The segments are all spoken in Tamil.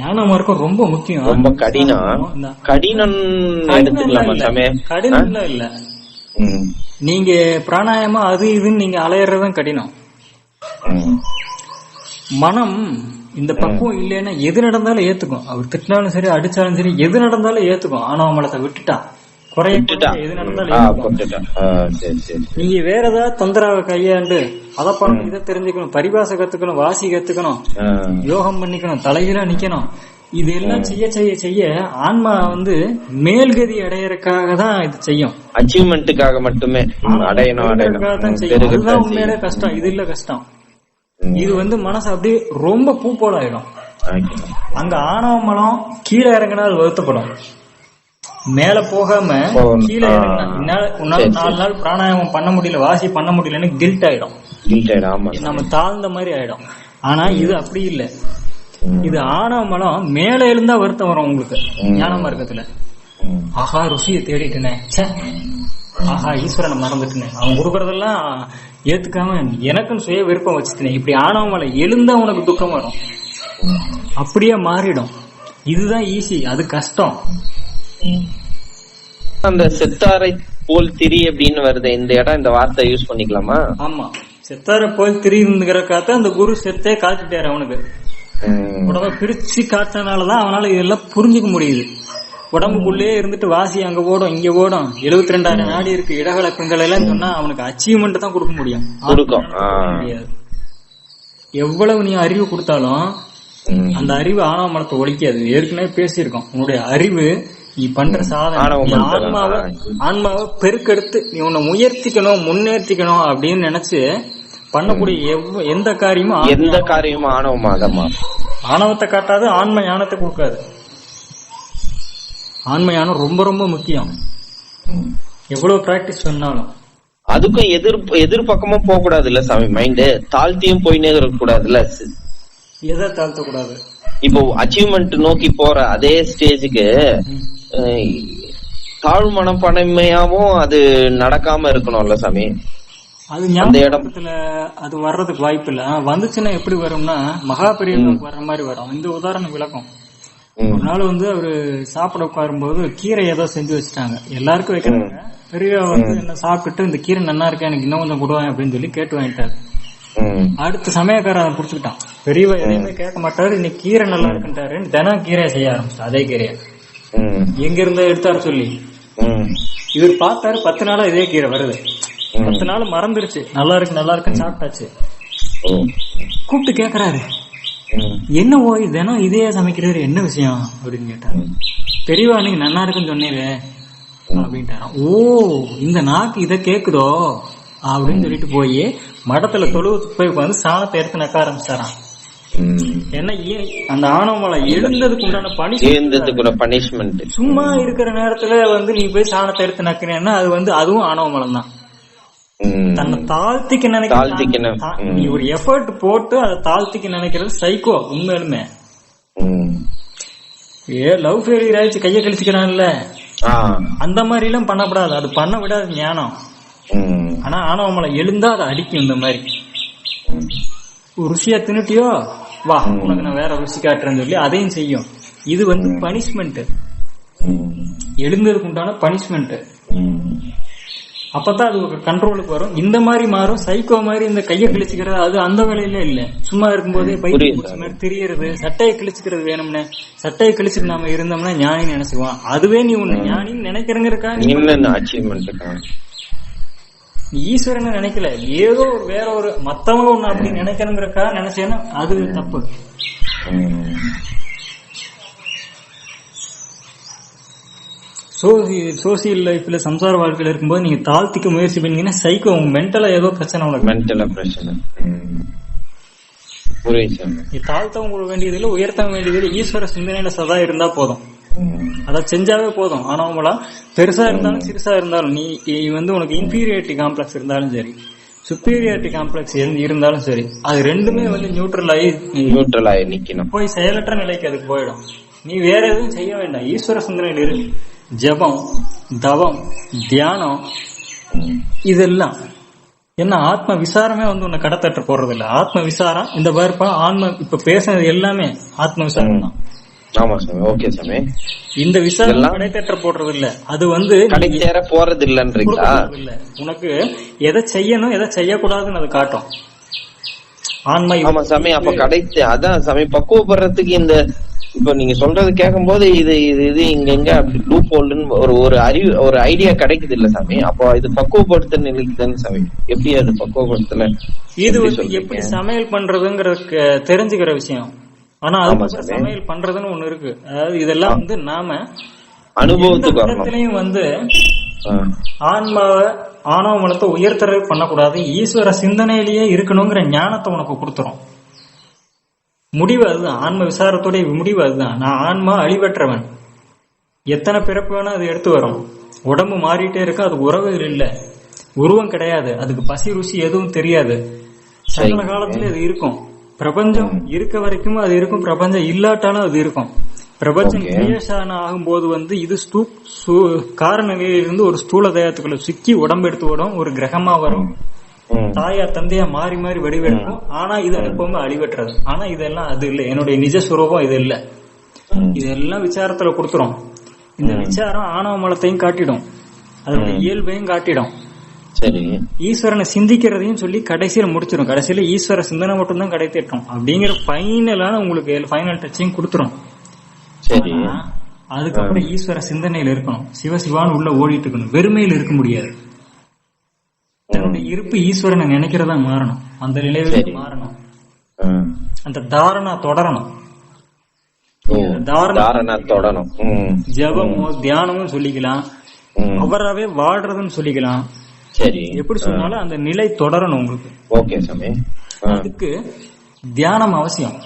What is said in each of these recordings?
ஞான மார்க்கம் ரொம்ப முக்கியம். ரொம்ப கடினம். கடினம் எடுத்துக்கலாமா கடினம்லாம் இல்ல. நீங்க பிராணாயாமம் அது இதுன்னு நீங்க அலையறதும் கடினம். மனம் இந்த பக்குவம் இல்லைன்னா எது நடந்தாலும் ஏத்துக்கும். அவர் திட்டினாலும் சரி அடிச்சாலும் சரி எது நடந்தாலும் ஏத்துக்கும். ஆணவ மலத்தை விட்டுட்டா நீங்க வேற ஏதாவது தொந்தரவை கையாண்டு அதை பண்ணணும் இதை தெரிஞ்சுக்கணும். பரிபாச கத்துக்கணும் வாசி கத்துக்கணும். யோகம் பண்ணிக்கணும் தலைகீழா நிக்கணும். இது எல்லாம் செய்ய செய்ய செய்ய ஆன்மா வந்து மேல்கதி அடையறதுக்காக தான் இது செய்யும். அச்சீவ்மெண்ட்டுக்காக மட்டுமே. அடையணும் அடையணும். அதுதான் உண்மையிலே. கஷ்டம். இது இல்ல கஷ்டம். இது வந்து மனசு அப்படியே ரொம்ப பூ போல ஆயிடும். அங்க ஆணவ மலம் கீழே இறங்கினா அது வருத்தப்படும். மேல போகாம. கீழே உன்னால நாலு நாள் பிராணாயாமம் பண்ண முடியல வாசி பண்ண முடியலன்னு கில்ட் ஆயிடும். ஆயிடும், ஆமா. நம்ம தாழ்ந்த மாதிரி ஆயிடும். ஆனா இது அப்படி இல்ல. இது ஆணவ மலம் மேல எழுந்தா வருத்தம் வரும் உங்களுக்கு. ஞான மார்க்கத்துல. ஆஹா ருசியை தேடிட்டேனே ஆஹா ஈஸ்வரனை மறந்துட்டேனே. அவன் கொடுக்கறதெல்லாம் ஏத்துக்காம எனக்குன்னு சுய விருப்பம் வச்சுட்டேன். இப்படி ஆணவ மலை எழுந்தா உனக்கு துக்கம் வரும். அப்படியே மாறிடும். இதுதான் ஈஸி அது கஷ்டம். அந்த செத்தாரை போல் திரி அப்படின்னு வருது. இந்த இடம் இந்த வார்த்தை யூஸ் பண்ணிக்கலாமா? ஆமா. செத்தார போய் திரிந்துங்கிற காத்த அந்த குரு செத்தே காத்துட்டாரு அவனுக்கு. உடம்ப பிரிச்சு காத்தனாலதான் அவனால இதெல்லாம் புரிஞ்சுக்க முடியுது. உடம்புக்குள்ளேயே இருந்துட்டு வாசி அங்க ஓடும் இங்க ஓடும். எழுபத்தி ரெண்டாயிரம் நாடி இருக்கு. இடகள பெண்கள் எல்லாம் சொன்னா அவனுக்கு அச்சீவ்மெண்ட் தான் கொடுக்க முடியும். எவ்வளவு நீ அறிவு கொடுத்தாலும் அந்த அறிவு ஆணவ மலத்தை ஒழிக்காது. ஏற்கனவே பேசியிருக்கோம். உன்னுடைய அறிவு நீ பண்ற சாதனை. ஆன்மாவை. ஆன்மாவை பெருக்கெடுத்து நீ உன்னை உயர்த்திக்கணும் முன்னேற்றிக்கணும் அப்படின்னு நினைச்சு பண்ணக்கூடிய எவ்வ- எந்த காரியமும் எந்த காரியமும் ஆணவமாகமா ஆணவத்தை காட்டாது ஆன்ம ஞானத்தை கொடுக்காது. ஆன்ம ஞானம் ரொம்ப ரொம்ப முக்கியம். எவ்வளவு பிராக்டிஸ் பண்ணாலும். அதுக்கும் எதிர் எதிர்பக்கமும் போக கூடாது இல்ல சாமி மைண்டு தாழ்த்தியும் போயினே இருக்க கூடாதுல்ல எதை தாழ்த்த கூடாது இப்போ அச்சீவ்மெண்ட் நோக்கி போற அதே ஸ்டேஜுக்கு தாழ் மனப்பான்மையாவும் அது நடக்காம இருக்கணும்ல சாமி. அது அந்த இடம். ஞாபகத்துல அது வர்றதுக்கு வாய்ப்பு இல்ல. வந்துச்சுன்னா எப்படி வரும்னா மகா பெரியவங்களுக்கு வர்ற மாதிரி வரும். இந்த உதாரணம் விளக்கம். ஒரு நாள் வந்து அவரு சாப்பிட உட்காரும்போது கீரை ஏதோ செஞ்சு வச்சுட்டாங்க. எல்லாருக்கும் வைக்கிறாங்க. பெரியவா வந்து என்ன சாப்பிட்டுட்டு இந்த கீரை நல்லா இருக்கா? எனக்கு இன்னும் கொஞ்சம் கொடுவாங்க அப்படின்னு சொல்லி கேட்டு வாங்கிட்டாரு. அடுத்த சமயக்காரன் அதை புடிச்சுக்கிட்டான். பெரியவா எதையுமே கேட்க மாட்டாரு. இன்னைக்கு கீரை நல்லா இருக்குன்ட்டாருன்னு தினம் கீரையை செய்ய ஆரம்பிச்சிட்டான் அதே கீரையை. எங்க இருந்தா எடுத்தாரு சொல்லி. இவர் பார்த்தாரு பத்து நாளா இதே கீரை வருது. பத்து நாள் மறந்துருச்சு. நல்லா இருக்கு நல்லா இருக்குன்னு சாப்பிட்டாச்சு. கூப்பிட்டு கேக்குறாரு. என்ன ஓய் தினம் இதே சமைக்கிறாரு என்ன விஷயம் அப்படின்னு கேட்டாரு. பெரியவா நீங்க நல்லா இருக்குன்னு சொன்னீரு. அப்படின்ட்டாராம் ஓ இந்த நாக்கு இத கேக்குதோ? அப்படின்னு சொல்லிட்டு போய் மடத்துல தொழுவுக்கு போய் உட்காந்து சாணத்தை எடுத்து நக்க ஆரம்பிச்சாராம். ஏன்னா ஏன் அந்த ஆணவமலை எழுந்ததுக்கு உண்டான கூட பனிஷ்மெண்ட் சும்மா இருக்கிற நேரத்துல வந்து நீ போய் சாணத்தை எடுத்து நக்கிறேன்னா அது வந்து அதுவும் ஆணவமலம் தான் தன்னை தாழ்த்திக்க. நினைக்கிற நீ ஒரு எஃபர்ட் போட்டு அதை தாழ்த்திக்க நினைக்கிறது சைக்கோ உண்மையிலுமே. ஏ லவ் ஃபெயிலியர் ஆயிடுச்சு கைய கழிச்சுக்கிறான்ல. அந்த மாதிரி எல்லாம் பண்ணக்கூடாது. அது பண்ண விடாது ஞானம். ஆனா ஆணவமலை எழுந்தா அதை அடிக்கும் இந்த மாதிரி. ருசியா தின்னுட்டியோ? வா உனக்கு நான் வேற ருசி காட்டுறேன்னு சொல்லி அதையும் செய்யும். இது வந்து பனிஷ்மெண்ட் எழுந்ததுக்கு உண்டான பனிஷ்மெண்ட் அப்பதான் அது ஒரு கண்ட்ரோலுக்கு வரும். இந்த மாதிரி மாறும். சைக்கோ மாதிரி இந்த கையை கிழிச்சுக்கிறது அது அந்த வேலையில இல்ல. சும்மா இருக்கும்போதே பைக்கு தெரியறது சட்டையை கிழிச்சுக்கிறது வேணும்னு. சட்டையை கிழிச்சுட்டு நாம இருந்தோம்னா ஞானின்னு நினைச்சுக்குவான் அதுவே நீ உன்னை ஞானின்னு நினைக்கிறங்கிறக்கா நீ ஈஸ்வரனை நினைக்கல. ஏதோ ஒரு வேற ஒரு மத்தவங்க ஒண்ணு அப்படி நினைக்கணுங்கிறக்கா நினைச்சேன்னா அது தப்பு. சோசி சோசியல் லைஃப்ல சம்சார வாழ்க்கையில இருக்கும்போது நீங்க தாழ்த்திக்க முயற்சி பண்ணீங்கன்னா சைக்கோ உங்க மென்டலா ஏதோ பிரச்சனை உனக்கு மென்டல் பிரச்சனை. தாழ்த்தவங்க வேண்டியது இல்ல உயர்த்த வேண்டியது இல்ல ஈஸ்வர சிந்தனையில சதா இருந்தா போதும். ம். அதை செஞ்சாவே போதும். ஆனவங்களா பெருசா இருந்தாலும் சிறுசா இருந்தாலும் நீ வந்து உனக்கு இன்பீரியாரிட்டி காம்ப்ளெக்ஸ் இருந்தாலும் சரி சுப்பீரியாரிட்டி காம்ப்ளெக்ஸ் இருந்தாலும் சரி அது ரெண்டுமே வந்து நியூட்ரல் ஆகி நியூட்ரல் ஆகி நிக்கணும். போய் செயலற்ற நிலைக்கு அதுக்கு போயிடும். நீ வேற எதுவும் செய்ய வேண்டாம். ஈஸ்வர சிந்தனையில் இரு ஜபம் தவம் தியானம். இதெல்லாம். என்ன ஆத்ம விசாரமே வந்து உன்னை கடத்தட்டு போறது இல்ல ஆத்ம விசாரம் இந்த பார்ப்பா ஆன்ம இப்ப பேசுனது எல்லாமே ஆத்ம விசாரம் தான் ஆமா சாமி ஓகே சாமி. இந்த விசாரம் இதெல்லாம் கடை தட்ட போடுறது இல்ல அது வந்து நீ கடை சேர போறது இல்லன்றீங்களா இல்ல உனக்கு எதை செய்யணும் எதை செய்யக்கூடாதுன்னு அது காட்டும். ஆன்மை ஆமா சாமி அப்ப கடை தே- அதான் சாமி பக்குவப்படுறதுக்கு இந்த இப்ப நீங்க சொல்றது கேட்கும் போது இது இது இது இங்க எங்க அப்படி லூப் ஹோல்னு ஒரு ஒரு அறிவு ஒரு ஐடியா கிடைக்குது இல்ல சாமி. அப்போ இது பக்குவப்படுத்த நிலைக்கு தானே சாமி. எப்படி அது பக்குவப்படுத்தல? இது? எப்படி சமையல் பண்றதுங்கிறதுக்கு தெரிஞ்சுக்கிற விஷயம். ஆனா அது சாமி. சமையல் பண்றதுன்னு ஒண்ணு இருக்கு. அதாவது இதெல்லாம் வந்து நாம அனுபவத்துக்கு வந்து. ஆன்மாவை ஆணவ மனத்தை உயர்த்தறது பண்ணக்கூடாது. ஈஸ்வர சிந்தனையிலேயே இருக்கணுங்கிற ஞானத்தை உனக்கு கொடுத்துரும். முடிவு அதுதான். ஆன்ம விசாரத்துடைய முடிவு அதுதான். நான் ஆன்மா அழிவற்றவன். எத்தனை பிறப்பு வேணா அது எடுத்து வரும். உடம்பு மாறிட்டே இருக்கு அது உறவுகள் இல்ல. உருவம் கிடையாது. அதுக்கு பசி ருசி எதுவும் தெரியாது. சகல காலத்துல அது இருக்கும். பிரபஞ்சம் இருக்க வரைக்கும் அது இருக்கும். பிரபஞ்சம் இல்லாட்டாலும் அது இருக்கும். பிரபஞ்சம். கிரியேஷன் ஆகும்போது வந்து இது ஸ்தூ சு- கார நிலையிலிருந்து ஒரு ஸ்தூல தேயத்துக்குள்ள சிக்கி உடம்பு எடுத்து விடும் ஒரு கிரகமா வரும். தாயா தந்தையா மாறி மாறி வடிவெடுக்கும். ஆனா இது எப்பவுமே அழிவற்றது. ஆனா இதெல்லாம் அது இல்ல. என்னுடைய நிஜ சுரூபம் இது இல்ல. இதெல்லாம் விசாரத்துல கொடுத்துரும். இந்த விசாரம் ஆணவ மலத்தையும் காட்டிடும். அதோட இயல்பையும் காட்டிடும். சரி. ஈஸ்வரனை சிந்திக்கிறதையும் சொல்லி கடைசியில முடிச்சிடும் கடைசியில ஈஸ்வர சிந்தனை மட்டும்தான் கடை தேட்டும் அப்படிங்கிற ஃபைனலான உங்களுக்கு ஃபைனல் டச்சையும் கொடுத்துரும். சரி. அதுக்கப்புறம் ஈஸ்வர சிந்தனையில இருக்கணும். சிவசிவான்னு உள்ள ஓடிட்டு இருக்கணும். வெறுமையில இருக்க முடியாது. தன்னுடைய இருப்பு ஈஸ்வரனை நினைக்கிறதா மாறணும். அந்த நிலையில. மாறணும். அந்த தாரணா தொடரணும். ஓ, தாரண தாரணா தொடணும் ம். ஜபமோ தியானமும் சொல்லிக்கலாம். அவராவே வாழ்றதுன்னு சொல்லிக்கலாம். சரி எப்படி சொன்னாலும் அந்த நிலை தொடரணும் உங்களுக்கு. ஓகே சாமி. அதுக்கு தியானம் அவசியம்.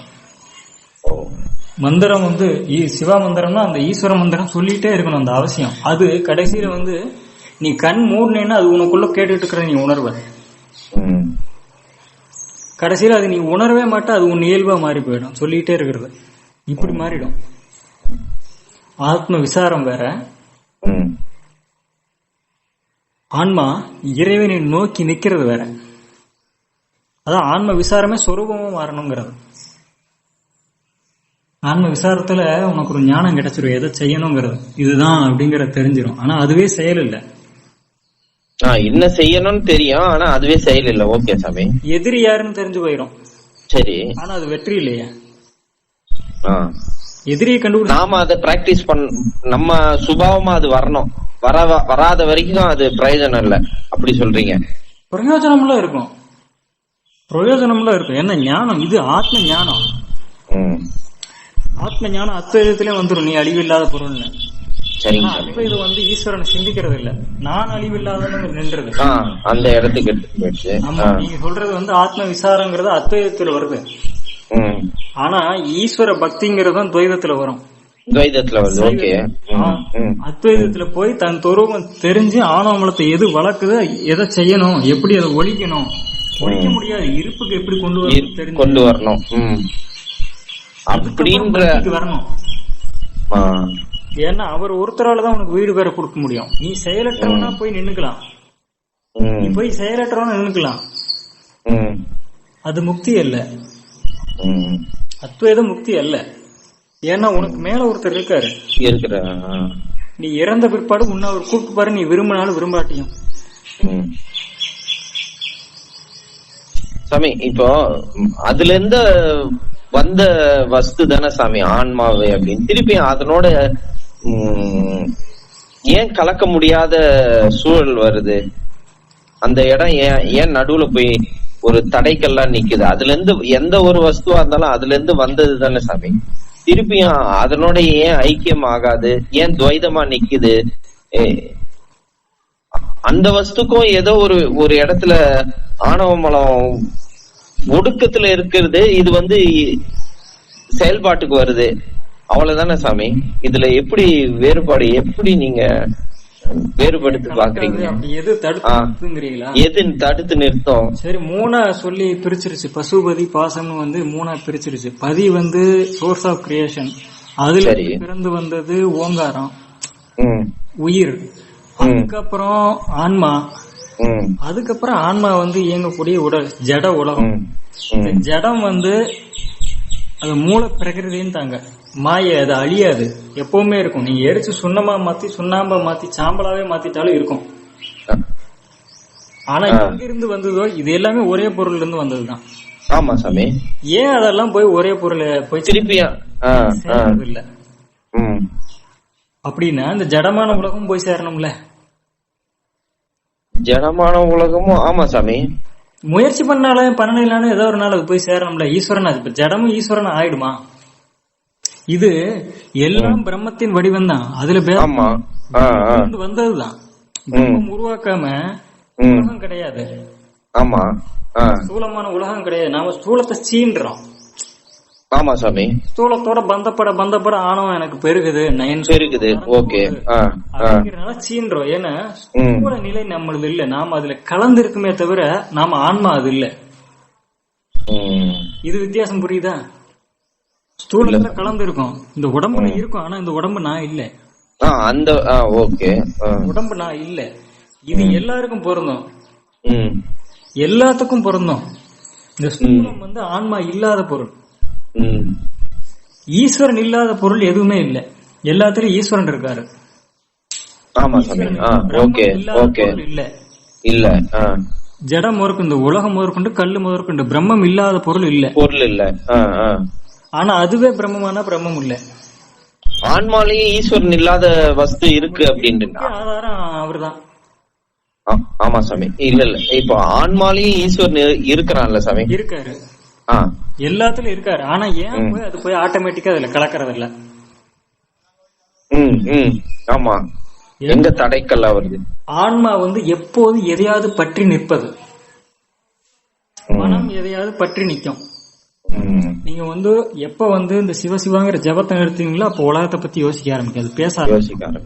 மந்திரம் வந்து சிவா மந்திரம்னா அந்த ஈஸ்வர மந்திரம் சொல்லிட்டே இருக்கணும் அந்த அவசியம். அது கடைசியில வந்து நீ கண் மூடினேன்னா அது உனக்குள்ள கேட்டுட்டு இருக்கிற நீ உணர்வ. கடைசியில அது நீ உணரவே மாட்டா அது உன் இயல்பா மாறி போயிடும் சொல்லிட்டே இருக்கிறது. இப்படி மாறிடும். ஆத்ம விசாரம் வேற. ஆன்மா இறைவனை நோக்கி நிக்கிறது வேற. அதான் ஆன்ம விசாரமே சொரூபமா மாறணுங்கிறது. ஆன்ம விசாரத்துல உனக்கு ஒரு ஞானம் கிடைச்சிரும். எதை செய்யணுங்கிறது. இதுதான் அப்படிங்கறது தெரிஞ்சிடும் ஆனா அதுவே செயல் இல்ல என்ன செய்யணும்னு தெரியும். ஆனா அதுவே செயல் இல்ல ஓகே சாமி. எதிரி யாருன்னு தெரிஞ்சு போயிடும் சரி. ஆனா அது வெற்றி இல்லையே. எதிரியை கண்டுபிடிச்சு நாம அதை பிராக்டிஸ் பண் நம்ம சுபாவமா அது வரணும். வர வராத வரைக்கும் அது பிரயோஜனம் இல்ல. அப்படி சொல்றீங்க. பிரயோஜனம்லாம் இருக்கும். பிரயோஜனம்லாம் இருக்கும். என்ன ஞானம்? இது ஆத்ம ஞானம். ஆத்ம ஞானம் அத்வைதத்திலே வந்துடும் நீ அழிவில்லாத பொருள்னு. அத்வைதம் வந்து ஈஸ்வரனை சிந்திக்கிறது இல்ல. நான் அழிவில்லாதவன்னு நின்றது. அந்த இடத்துக்கு ஆமா. நீங்க சொல்றது வந்து ஆத்ம விசாரங்கிறது அத்வைதத்துல வருது. ஆனா ஈஸ்வர பக்திங்கிறது துவைதத்துல வரும். துவைதத்துல வருது ஓகே. அத்வைதத்துல போய் தன் துருவம் தெரிஞ்சு ஆணவமலத்தை எது வளர்க்குது எதை செய்யணும் எப்படி அதை ஒழிக்கணும். ஒழிக்க முடியாது இருப்புக்கு எப்படி கொண்டு வரணும் தெரிஞ்சு கொண்டு வரணும். அப்படின்ற வரணும். ஏன்னா அவர் ஒருத்தரால தான் உனக்கு வீடு பேர கொடுக்க முடியும். நீ செயலற்றவனா போய் நின்னுக்கலாம். நீ. போய் செயலற்றவனா நின்னுக்கலாம். அது முக்தி அல்ல. ம். அத்வைத முக்தி அல்ல. ஏன்னா உனக்கு மேல ஒருத்தர் இருக்காரு. இருக்கிற. நீ இறந்த பிற்பாடு உன்னை அவர் கூப்பிட்டு பாரு நீ விரும்பினாலும் விரும்பாட்டியும். சாமி இப்போ அதுல இருந்து வந்த வஸ்து தானே சாமி ஆன்மாவே அப்படின்னு. திருப்பி அதனோட ஏன் கலக்க முடியாத சூழல் வருது? அந்த இடம் ஏன் ஏன் நடுவுல போய் ஒரு தடைக்கெல்லாம் நிக்குது? அதுல இருந்து எந்த ஒரு வஸ்துவா இருந்தாலும் அதுல இருந்து வந்தது தானே சாமி? திருப்பியும் அதனோட ஏன் ஐக்கியம் ஆகாது ஏன் துவைதமா நிக்குது? அந்த வஸ்துக்கும் ஏதோ ஒரு ஒரு இடத்துல ஆணவ மலம் ஒடுக்கத்துல இருக்கிறது. இது வந்து செயல்பாட்டுக்கு வருது. அவ்வளவுதானே சாமி? இதுல எப்படி வேறுபாடு எப்படி நீங்க வேறுபடுத்தி பாக்குறீங்க எது தடுத்து நிறுத்தம்? சரி மூணா சொல்லி பிரிச்சிருச்சு. பசுபதி பாசம்னு வந்து மூணா பிரிச்சிருச்சு. பதி வந்து சோர்ஸ் ஆஃப் கிரியேஷன் அதுல. பிறந்து வந்தது ஓங்காரம். உயிர். அதுக்கப்புறம் ஆன்மா. அதுக்கப்புறம் ஆன்மா வந்து இயங்கக்கூடிய உடல் ஜட உலகம். ஜடம் வந்து அது மூல பிரகிருதின்னு தாங்க மாய அது அழியாது. எப்பவுமே இருக்கும். நீங்க எரிச்சு சுண்ணமா மாத்தி சுண்ணாம்பா மாத்தி சாம்பலாவே மாத்திட்டாலும் இருக்கும். ஆனா ஆ. எங்க இருந்து வந்ததோ இது எல்லாமே ஒரே பொருள்ல இருந்து வந்ததுதான். ஆமா சாமி. ஏன் அதெல்லாம் போய் ஒரே பொருள் போய் திருப்பியா இல்ல ம். அப்படின்னா இந்த ஜடமான உலகம் போய் சேரணும்ல? ஜனமான உலகமும் ஆமா சாமி. முயற்சி பண்ணாலும் பண்ணலைனாலும் ஏதோ ஒரு நாள் அது போய் சேரணும்ல? ஈஸ்வரன் அது இப்ப ஜடமும் ஈஸ்வரன் ஆயிடுமா? இது எல்லாம் பிரம்மத்தின் வடிவம் தான் அதுல. இருந்து வந்ததுதான். பிரம்மம் உருவாக்காம. உலகம் கிடையாது. ஆமா. ஸ்தூலமான உலகம் கிடையாது. நாம ஸ்தூலத்தை சீன்றோம். ஆமா சாமி. ஸ்தூலத்தோட பந்தப்பட பந்தப்பட ஆணவம் எனக்கு பெருகுது. நயன் பெருகுது. ஓகே. சீன்றோம். ஏன்னா. ஸ்தூல நிலை நம்மளது இல்ல. நாம அதுல கலந்து இருக்குமே தவிர நாம ஆன்மா அது இல்ல. இது வித்தியாசம் புரியுதா? ஸ்தூலத்துல கலந்து இருக்கும் இந்த உடம்புல இருக்கும் ஆனா இந்த உடம்பு நான் இல்ல. அந்த ஓகே. உடம்பு நான் இல்ல. இது எல்லாருக்கும் பொருந்தும். எல்லாத்துக்கும் பொருந்தும். இந்த ஸ்தூலம் வந்து ஆன்மா இல்லாத பொருள். ஈஸ்வரன் இல்லாத பொருள் எதுவுமே இல்ல. எல்லாத்துலயும் ஈஸ்வரன் இருக்காரு. ஆமா ஓகே ஓகே. இல்ல. இல்ல. ஜடம் முதற்கொண்டு உலகம் முதற்கொண்டு கல்லு முதற்கொண்டு பிரம்மம் இல்லாத பொருள் இல்ல. பொருள் இல்ல. ஆனா அதுவே பிரம்மமானா பிரம்மம் இல்ல. ஆன்மாலேயே ஈஸ்வரன் இல்லாத வஸ்து இருக்கு அப்படின்ட்டு. ஆதாரம் அவர்தான். ஆமா சாமி. இல்ல இல்ல. இப்போ ஆன்மாலேயே ஈஸ்வரன் இரு- இருக்கிறான்ல சாமி. இருக்காரு. எல்லாத்துலயும் இருக்காரு. ஆனா ஏன் போய் அது போய் ஆட்டோமேட்டிக்கா அதுல கலக்கறது இல்ல? ம் ம். ஆமா. எங்க தடைக்கல்லா வருது ஆன்மா வந்து எப்போது எதையாவது பற்றி நிற்பது. மனம் எதையாவது பற்றி நிக்கும் ம், நீங்க வந்து எப்ப வந்து இந்த சிவசிவாங்கிற ஜபத்தை நிறுத்தீங்களோ அப்ப உலகத்தை பத்தி யோசிக்க ஆரம்பிக்காது பேச ஆரம்பிக்கும். யோசிக்காரு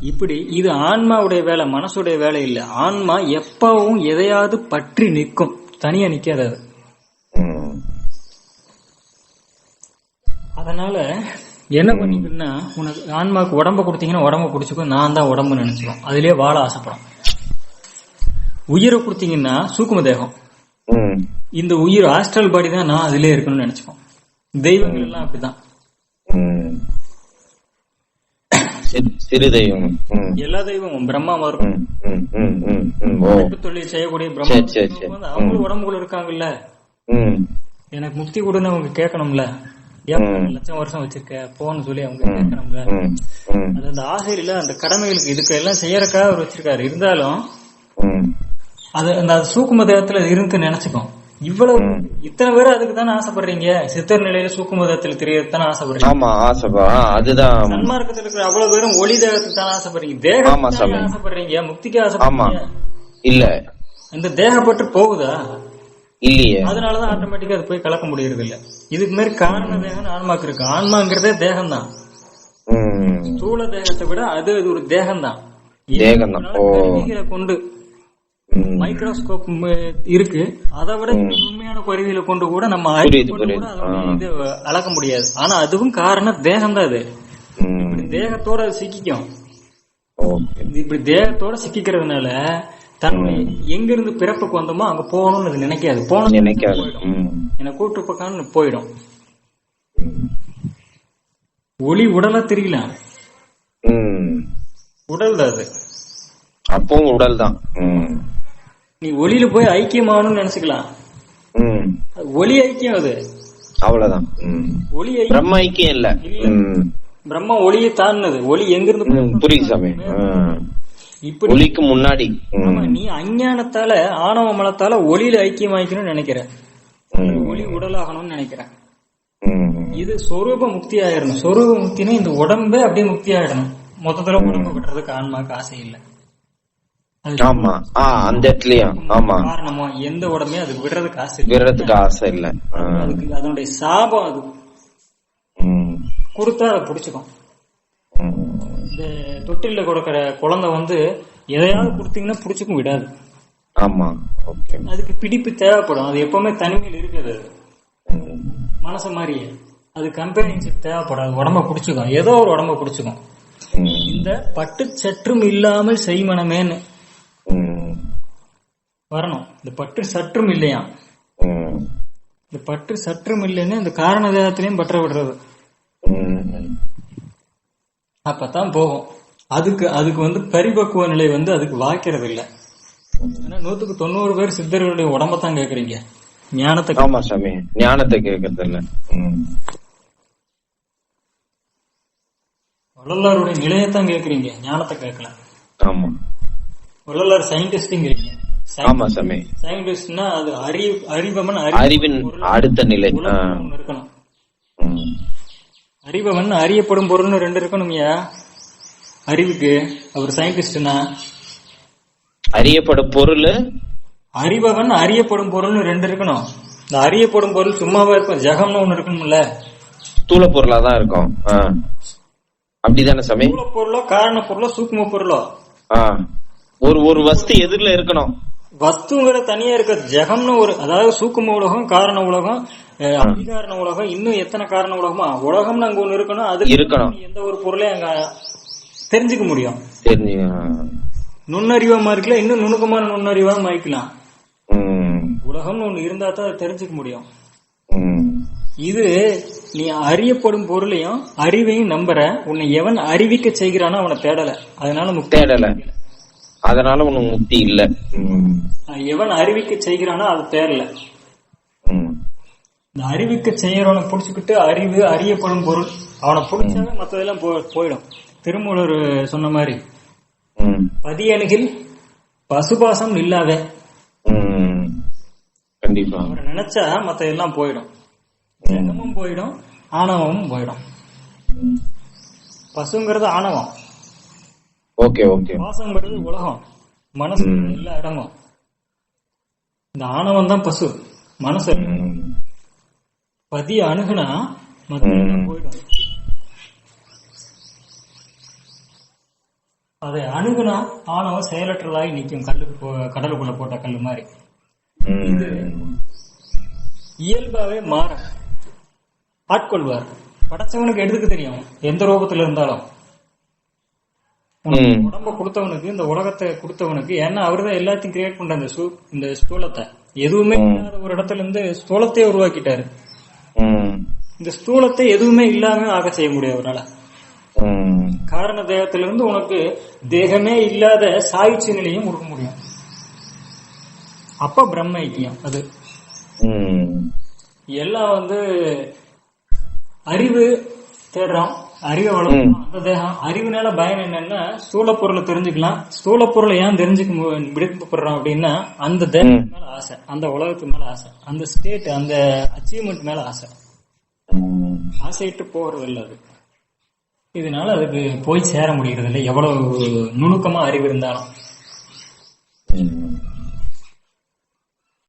இப்படி இது ஆன்மாவுடைய வேலை மனசுடைய வேலை இல்ல. ஆன்மா எப்பவும் எதையாவது பற்றி நிற்கும். தனியா நிக்காது அது. அதனால என்ன பண்ணிக்கணும்னா உனக்கு ஆன்மாவுக்கு உடம்ப கொடுத்தீங்கன்னா உடம்ப குடிச்சுக்கும் நான் தான் உடம்பு நினைச்சுக்கும். அதுலயே வாழ ஆசைப்படும். உயிரை கொடுத்தீங்கன்னா சூக்கும தேகம் இந்த உயிர் ஆஸ்ட்ரல் பாடி தான் நான் அதிலே இருக்கணும்னு நினைச்சுக்கோம் தெய்வங்கள் எல்லாம் அப்படிதான். சிறு- தெய்வம். எல்லா தெய்வமும் பிரம்மா வரும் தொழில் செய்யக்கூடிய பிரம்மா. வந்து அவங்களும் உடம்புக்குள்ள இருக்காங்கல்ல. எனக்கு முக்தி கொடுன்னு அவங்க கேட்கணும்ல. ஏன். லட்சம் வருஷம் வச்சிருக்க? போன்னு சொல்லி அவங்க கேட்கணும்ல. அது அந்த ஆசையில அந்த கடமைகளுக்கு இதுக்கு எல்லாம் செய்யறக்காக அவர் வச்சிருக்காரு. இருந்தாலும். அது அந்த சூக்கும தேகத்துல இருந்து நினைச்சுக்கும். இவ்வளவு இத்தனை பேர் அதுக்கு தானே ஆசைப்படுறீங்க? சித்தர் நிலையில சூக்கும தேகத்துல தெரியறது தானே ஆசைப்படுறீங்க? ஆமா ஆசைப்பா. ஆ, அதுதான். சன்மார்க்கத்துல இருக்கிற அவ்வளவு பேரும் ஒளி தேகத்துக்கு தானே ஆசைப்படுறீங்க தேகம். ஆசைப்படுறீங்க? முக்திக்கு ஆசைப்படுறீங்க? இல்ல. இந்த தேகப்பட்டு போகுதா? இல்லையே. அதனாலதான் ஆட்டோமேட்டிக்கா அது போய் கலக்க முடியறது இல்ல இதுக்கு மாதிரி காரண தேகம் ஆன்மாக்கு இருக்கு. ஆன்மாங்கிறதே தேகம் தான் ஸ்தூல தேகத்தை விட அது ஒரு தேகம் தான் தேகம்தான். ஓ. கொண்டு. மைக்ரோஸ்கோப் இருக்கு. அதை விட உண்மையான கருவியில கொண்டு கூட நம்ம இது அளக்க முடியாது. ஆனா அதுவும் காரணம் தேகம் தான் அது தேகத்தோட சிக்கிக்கும். இப்படி தேகத்தோட சிக்கிக்கிறதுனால தன்னுடைய எங்க இருந்து பிறப்புக்கு வந்தோமோ அங்க போகணும்னு அது நினைக்காது. போகணும் நினைக்காது. என்னை கூட்டு பக்கான்னு போயிடும். ஒளி உடலா தெரியல. உடல் தான் அது. அப்பவும் உடல் தான் நீ ஒளியில போய் ஐக்கியமாகணும்னு நினைச்சுக்கலாம். ஒளி ஐக்கியம் அது. அவ்வளவுதான். ஒளி ஐக்கியம். பிரம்ம ஐக்கியம் இல்ல. பிரம்ம ஒளியை தாண்டினது. ஒளி எங்க ம், இருந்து புரியுது சாமி. இப்படி ஒளிக்கு முன்னாடி. நீ அஞ்ஞானத்தால ஆணவ மலத்தால ஒளியில ஐக்கியமாக்கணும்னு நினைக்கிற. ஒளி உடலாகணும்னு நினைக்கிற. ம். இது சொரூப முக்தி ஆயிடணும் சொரூப முக்தினா இந்த உடம்பே அப்படியே முக்தி ஆயிடணும் மொத்தத்துல உடம்பு விடுறதுக்கு ஆன்மாக்கு ஆசை இல்லை. ஆமா. ஆ அந்த இடத்துலயும் ஆமா. காரணமோ எந்த உடம்பையும் அது விடுறதுக்கு ஆசை இல்லை. விடுறதுக்கு ஆசை இல்ல. அதுக்கு அதனுடைய சாபம் அது. கொடுத்தா அதை பிடிச்சுக்கும். இந்த தொட்டில்ல கொடுக்கிற குழந்தை வந்து எதையாவது கொடுத்தீங்கன்னா பிடிச்சுக்கும் விடாது. ஆமா. ஓகே. அதுக்கு பிடிப்பு தேவைப்படும். அது எப்பவுமே தனிமையில் ம், மனசு மாதிரியே. அது கம்பெனிஷிப் தேவைப்படாது. உடம்ப பிடிச்சுக்கும். ஏதோ ஒரு உடம்ப பிடிச்சுக்கும். இந்த பட்டு சற்றும் இல்லாமல் செய்மனமேன்னு வரணும். இந்த பட்டு சற்றும் இல்லையா. இந்த பற்று சற்றும் இல்லைன்னு இந்த காரண தேகத்திலையும் பற்ற விடுறது. அப்பதான் போகும். அதுக்கு அதுக்கு வந்து பரிபக்குவ நிலை வந்து அதுக்கு வாய்க்கிறது இல்ல ஏன்னா நூத்துக்கு தொண்ணூறு பேர் சித்தர்களுடைய உடம்பத்தான் கேக்குறீங்க ஞானத்தை ஆமா சாமி. ஞானத்தை கேட்கறது இல்ல. வள்ளலாருடைய நிலையத்தான் கேக்குறீங்க ஞானத்தை கேட்கல. ஆமா. வள்ளலார் சயின்டிஸ்ட்ங்கிறீங்க ஆமா சாமி. சயின்டிஸ்ட்னா அது அறிவு அறிவமன் அறிவின் அடுத்த நிலை. இருக்கணும். அறிபவன் அறியப்படும் பொருள்னு ரெண்டு இருக்கணும்யா அறிவுக்கு அவர் சயின்டிஸ்ட்னா அறியப்படும் பொருள்? அறிபவன் அறியப்படும் பொருள்னு ரெண்டு இருக்கணும். இந்த அறியப்படும் பொருள் சும்மாவா இருக்கும் ஜெகம்னு ஒண்ணு இருக்கணும்ல. ஸ்தூல பொருளா தான் இருக்கும். அப்படிதானே சாமி? மூல பொருளோ காரண பொருளோ சூக்கும பொருளோ. ஒரு ஒரு வஸ்து எதிரில இருக்கணும். வஸ்துங்கிற தனியா இருக்க ஜெகம்னு ஒரு அதாவது சூக்கும உலகம் காரண உலகம் அதிகாரண உலகம் இன்னும் எத்தனை காரண உலகமா? உலகம்னு அங்க ஒண்ணு இருக்கணும் அது இருக்கணும். எந்த ஒரு பொருளையும் அங்க தெரிஞ்சுக்க முடியும். நுண்ணறிவா இருக்குல்ல இன்னும் நுணுக்கமான நுண்ணறிவா மாய்க்கலாம் ம். உலகம்னு ஒண்ணு இருந்தா தான் அதை தெரிஞ்சுக்க முடியும். இது நீ அறியப்படும் பொருளையும் அறிவையும் நம்புற உன்னை எவன் அறிவிக்க செய்கிறானோ அவனை தேடல. அதனால தேடல. அதனால உனக்கு முக்தி இல்ல. எவன் அறிவிக்க செய்கிறானோ அதை ம். இந்த அறிவிக்க செய்யறவனை புடிச்சுக்கிட்டு அறிவு அறியப்படும் பொருள். அவனை புடிச்சாவே மத்ததெல்லாம் போயிடும். திருமூலர் சொன்ன மாதிரி. பதியணுகில் பசுபாசம் இல்லாத. கண்டிப்பா. அவரை நினைச்சா மத்த எல்லாம் போயிடும் ஜெகமும் போயிடும் ஆணவமும் போயிடும். பசுங்கிறது ஆணவம். ஓகே ஓகே பாசங்கிறது உலகம் மனசு ம். எல்லா இடமும் இந்த ஆணவம் தான் பசு மனசு ம். பதிய அணுகுனா. போயிடும் அதை அணுகுனா ஆணவம் செயலற்றதாகி நிக்கும் கல்லுக்கு கடலுக்குள்ள போட்ட கல்லு மாதிரி ம். இயல்பாவே மாற ஆட்கொள்வார் படைச்சவனுக்கு எடுத்துக்க தெரியும் எந்த ரூபத்துல இருந்தாலும். உடம்ப கொடுத்தவனுக்கு இந்த உலகத்தை கொடுத்தவனுக்கு ஏன்னா அவர்தான் எல்லாத்தையும் கிரியேட் பண்ற இந்த இந்த ஸ்தூலத்தை எதுவுமே. இல்லாத ஒரு இடத்துல இருந்து ஸ்தூலத்தையே உருவாக்கிட்டாரு. இந்த ஸ்தூலத்தை எதுவுமே இல்லாம ஆக செய்ய முடியும் அவரால. காரண தேகத்திலிருந்து உனக்கு தேகமே இல்லாத சாய்ச்சி நிலையும் கொடுக்க முடியும் அப்ப பிரம்ம ஐக்கியம் அது. எல்லாம் வந்து அறிவு தேடுறோம் அறிவை வளர்க்கணும். அந்த தேகம் அறிவுனால பயன் என்னன்னா ஸ்தூல பொருளை தெரிஞ்சுக்கலாம். ஸ்தூல பொருளை ஏன் தெரிஞ்சுக்க மு- விருப்பப்படுறோம் அப்படின்னா அந்த தேகத்து மேல ஆசை அந்த உலகத்து மேல ஆசை அந்த ஸ்டேட் அந்த அச்சீவ்மெண்ட் மேல ஆசை. ம். ஆசையிட்டு போறது இல்ல அது. இதனால அதுக்கு போய் சேர முடியறது இல்லை எவ்வளவு நுணுக்கமா அறிவு இருந்தாலும்.